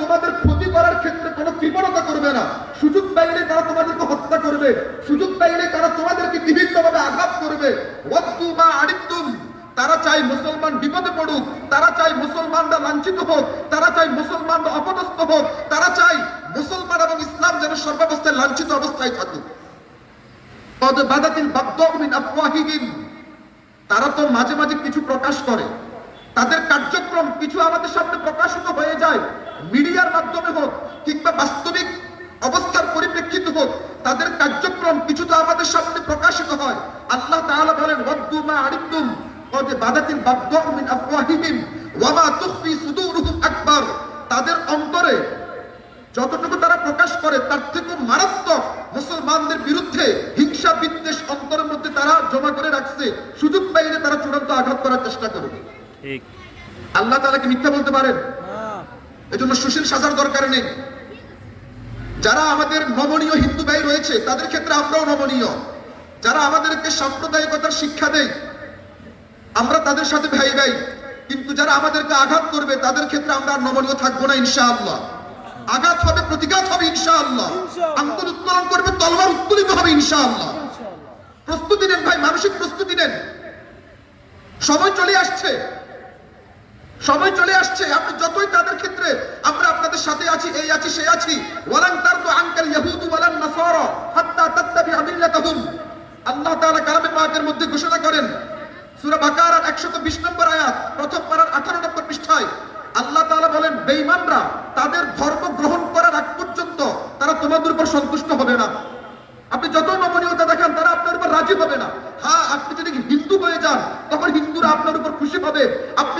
তোমাদের ক্ষতি করার ক্ষেত্রে কোনো কৃপণতা করবে না। সুযোগ পাইলে তারা তোমাদেরকে হত্যা করবে। সুযোগ পাইলে তারা তোমাদেরকে বিভিন্নভাবে আঘাত করবে। ওয়াক্তু বা আরিত্তুম তারা চাই মুসলমান বিপদে পড়ুক। তারা চাই মুসলমানরা লাঞ্ছিত হোক। তারা চাই মুসলমানরা অপদস্থ হোক। তারা চাই মুসলমান এবং ইসলাম যেন সর্বাবস্থায় লাঞ্ছিত অবস্থায় থাকুক। তারা তো মাঝে মাঝে কিছু প্রকাশ করে। তাদের কার্যক্রম কিছু আমাদের সামনে প্রকাশিত হয়ে যায়। মাধ্যমে হোক কিংবা বাস্তবিক অবস্থার পরিপ্রেক্ষিতে হোক তাদের কার্যক্রম কিছু তো আমাদের সামনে প্রকাশিত হয়। আল্লাহ তাআলা বলেন ওয়াদ্দু মা আরিদুম ওয়াদ বাদাতিল আফওয়াহিহিম ওয়া তুখফি সুদুরুহুম আকবার। তাদের অন্তরে যতটুকু তারা প্রকাশ করে তার থেকে মারাত্মক মুসলমানদের বিরুদ্ধে হিংসা বিদ্বেষ অন্তরের মধ্যে তারা জমা করে রাখছে। সুযোগ পাইলে তারা চূড়ান্ত আঘাত করার চেষ্টা করবে। আল্লাহ তাদেরকে মিথ্যা বলতে পারেন? এজন্য সুশীল সাজার দরকার নেই। যারা আমাদের নমনীয় হিন্দু ভাই রয়েছে তাদের ক্ষেত্রে আমরাও নমনীয়। যারা আমাদেরকে সাম্প্রদায়িকতার শিক্ষা দেয় আমরা তাদের সাথে ভাই ভাই। কিন্তু যারা আমাদেরকে আঘাত করবে তাদের ক্ষেত্রে আমরা নমনীয় থাকব না ইনশাআল্লাহ। আঘাত হবে প্রতিঘাত হবে ইনশাআল্লাহ। আঙ্গুল উত্তোলন করবে তলবার উত্তোলিত হবে ইনশাআল্লাহ। প্রস্তুতি নেন ভাই মানসিক প্রস্তুতি নেন। সময় চলে আসছে। সময় চলে আসছে, আপনি যতই তাদের ক্ষেত্রে, আমরা আপনাদের সাথে আছি, এই আছি, সেই আছি। ওয়ালান নাসারা হাত্তা মিল্লাতাহুম। আল্লাহ তাআলা কালামে পাকের মধ্যে ঘোষণা করেন, সূরা বাকারার 120 নম্বর আয়াত, প্রথম পারার 18 নম্বর পৃষ্ঠায়। আল্লাহ তাআলা বলেন, বেঈমানরা তাদের ধর্ম গ্রহণ করার আগ পর্যন্ত তারা তোমাদের উপর সন্তুষ্ট হবে না। আপনি যত নমনীয়তা দেখান, তারা আপনার উপর রাজি হবে না। হ্যাঁ আপনি যদি হিন্দু হয়ে যান, তখন হিন্দুরা আপনার উপর খুশি হবে আপনি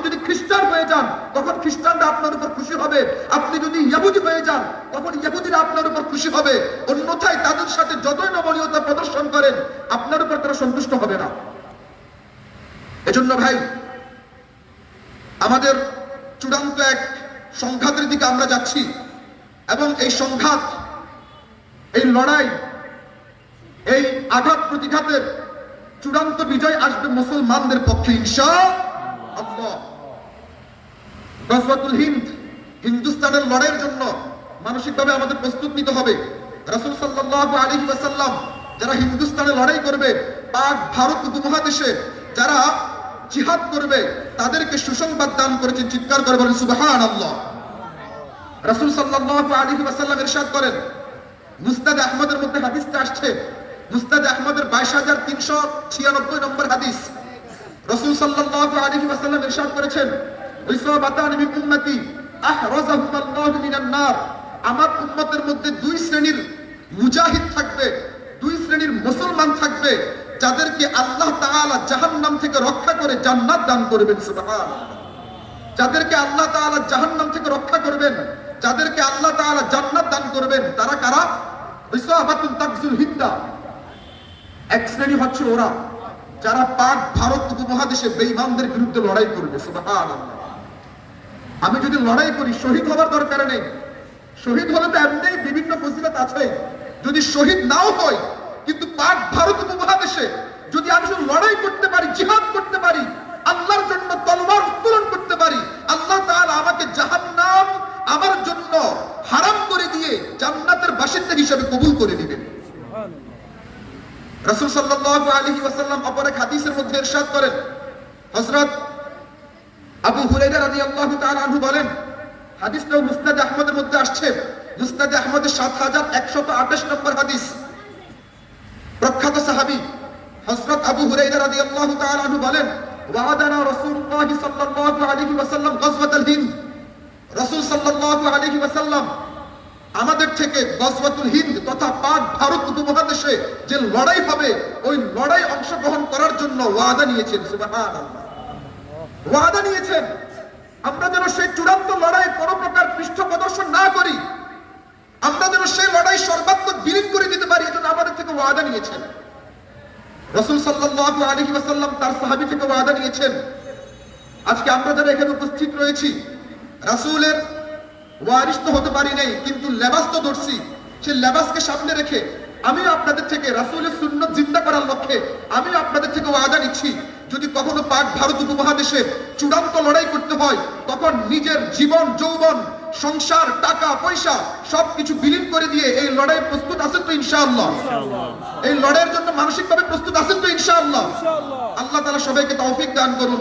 যান, তখন খ্রিস্টানরা আপনার উপর খুশি হবে। আপনি যদি ইহুদি হয়ে যান, তখন ইহুদিরা আপনার উপর খুশি হবে। অন্যথায় তাদের সাথে যতই নমনীয়তা প্রদর্শন করেন, আপনার উপর তারা সন্তুষ্ট হবে না। এজন্য ভাই, আমাদের চূড়ান্ত এক সংঘাতের দিকে আমরা যাচ্ছি এবং এই সংঘাত, এই লড়াই, এই আঘাত প্রতিঘাতের চূড়ান্ত বিজয় আসবে মুসলমানদের পক্ষে ইনশা গজওয়াতুল হিন্দ হিন্দুস্তানের লড়াইয়ের জন্য মানসিকভাবে আমাদের প্রস্তুত নিতে হবে। রাসূল সাল্লাল্লাহু আলাইহি ওয়াসাল্লাম যারা হিন্দুস্তানে লড়াই করবে, পাক, ভারত উপমহাদেশে যারা জিহাদ করবে, তাদেরকে সুসংবাদ দান করেছেন, চিৎকার করে বলেন, সুবহানাল্লাহ। রাসূল সাল্লাল্লাহু আলাইহি ওয়াসাল্লাম ইরশাদ করেন, মুস্তাদ আহমদের মধ্যে হাদিসটা আসছে। মুস্তাদ আহমদের বাইশ হাজার তিনশো ছিয়ানব্বই নম্বর হাদিস। রসুল সাল্লাল্লাহু আলাইহি ওয়াসাল্লাম ইরশাদ করেছেন ইসাবাতান মিন উম্মতি আহরাজাহুমাল্লাহু মিনান নার আমার উম্মতের মধ্যে দুই শ্রেণির মুজাহিদ থাকবে, দুই শ্রেণির মুসলমান থাকবে, যাদেরকে আল্লাহ তাআলা জাহান্নাম থেকে রক্ষা করে জান্নাত দান করবেন, সুবহানাল্লাহ। যাদেরকে আল্লাহ তাআলা জাহান্নাম থেকে রক্ষা করবেন, যাদেরকে আল্লাহ তাআলা জান্নাত দান করবেন, তারা কারা? ইসাহাবাতুল তাকজুল হিন্দা এক শ্রেণি হচ্ছে ওরা, যারা পাক ভারত উপমহাদেশে বেঈমানদের বিরুদ্ধে লড়াই করবে, সুবহানাল্লাহ। আমি যদি লড়াই করি, শহীদ হবার দরকার নেই। শহীদ হলে তো এমনিই বিভিন্ন ফজিলত আছে। যদি শহীদ নাও হয়, কিন্তু পাক ভারত উপমহাদেশে যদি আমি শুধু লড়াই করতে পারি, জিহাদ করতে পারি, আল্লাহর জন্য তলোয়ার উত্তোলন করতে পারি, আল্লাহ তাআলা আমাকে জাহান্নাম আমার জন্য হারাম করে দিয়ে জান্নাতের বাসিন্দা হিসেবে কবুল করে নেবেন। রাসূল সাল্লাল্লাহু আলাইহি ওয়াসাল্লাম অপর হাদিসের মধ্যে ইরশাদ করেন, হযরত আবু হুরায়রা রাদিয়াল্লাহু তাআলা আনহু বলেন হাদিসটাও মুসনাদ আহমদের মধ্যে আসছে। মুসনাদ আহমদের 7128 নম্বর হাদিস। প্রখ্যাত সাহাবী হযরত আবু হুরায়রা রাদিয়াল্লাহু তাআলা আনহু বলেন, ওয়াদানা রাসূলুল্লাহ সাল্লাল্লাহু আলাইহি ওয়াসাল্লাম গজওয়াতুল হিন্দ। রাসূল সাল্লাল্লাহু আলাইহি ওয়াসাল্লাম আমাদের থেকে গজওয়াতুল হিন্দ তথা পাক ভারত উপমহাদেশে যে লড়াই হবে, ওই লড়াই অংশগ্রহণ করার জন্য ওয়াদা নিয়েছেন। সুবহানাল্লাহ। ওয়াদা নিয়েছেন। আমরা যেন সেই চূড়ান্ত লড়াই কোনো প্রকার পৃষ্ঠ প্রদর্শন না করি, আমরা যেন সেই লড়াই সর্বাত্মক বিলীন করে দিতে পারি, এজন্য আমাদের থেকে ওয়াদা নিয়েছেন। রসুল সাল্লাল্লাহু আলাইহি ওয়াসাল্লাম তার সাহাবী থেকে ওয়াদা নিয়েছেন, আজকে আমরা যারা এখানে উপস্থিত রয়েছি, রাসূলের ওয়ারিস তো হতে পারি নাই, কিন্তু লেবাস তো ধরছি সেই লেবাসকে সামনে রেখে আমিও আপনাদের থেকে, রাসূলের সুন্নত জিন্দা করার লক্ষ্যে, আমিও আপনাদের থেকে ওয়াদা নিচ্ছি। যদি কখনো পাক ভারত উপমহাদেশে চূড়ান্ত লড়াই করতে হয় তখন নিজের জীবন যৌবন সংসার টাকা পয়সা সবকিছু বিলীন করে দিয়ে এই লড়াই প্রস্তুত আছেন তো ইনশাআল্লাহ? এই লড়াইয়ের জন্য মানসিকভাবে প্রস্তুত আছেন তো ইনশাআল্লাহ। আল্লাহ তাআলা সবাইকে তৌফিক দান করুন।